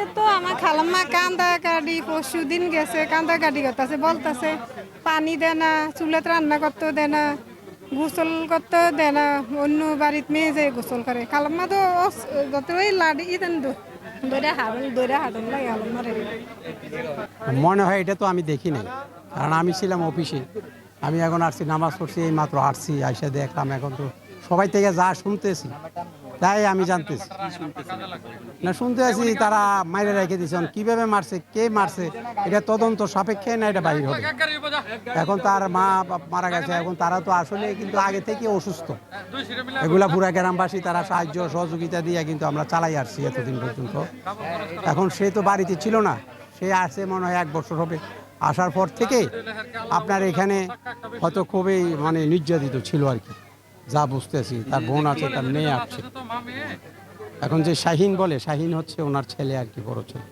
আগে তো আমার খালাম্মা কান্দা কাটি পরশু দিন গেছে, কান্দা কাটি করতেছে, বলতেছে, পানি দেয় না চুলাতে রান্না করতে দেয় না, গোসল করতে দেয় না, অন্য বাড়িতে মেয়ে যে গোসল করে। খালাম্মা তো যত ওই লাডি লাগে খালাম্মার মনে হয় এটা তো আমি দেখি নাই। কারণ আমি ছিলাম অফিসে। আমি এখন আসছি, নামাজ পড়ছি এই মাত্র আসছি, আইসা দেখলাম এখন তো সবাই থেকে যা শুনতেছি। তাই আমি জানতেছি। না, শুনতে আছি তারা মাইরে রেখে দিয়েছেন। কীভাবে মারছে, কে মারছে, এটা তদন্ত সাপেক্ষে না এটা বাইর হবে? এখন তার মা মারা গেছে, এখন তারা তো আসলে কিন্তু আগে থেকে অসুস্থ। এগুলা পুরা গ্রামবাসী তারা সাহায্য, সহযোগিতা দিয়ে কিন্তু আমরা চালাই আসছি এতদিন পর্যন্ত। এখন সে তো বাড়িতে ছিল না, সে আসে মনে হয় এক বছর হবে। আসার পর থেকে আপনার এখানে হয়তো খুবই মানে নির্যাতিত ছিল আর কি। যা বুঝতেছি, তার বোন আছে, তার মেয়ে আছে। এখন যে শাহিন বলে, শাহিন হচ্ছে ওনার ছেলে আর কি, বড় ছেলে।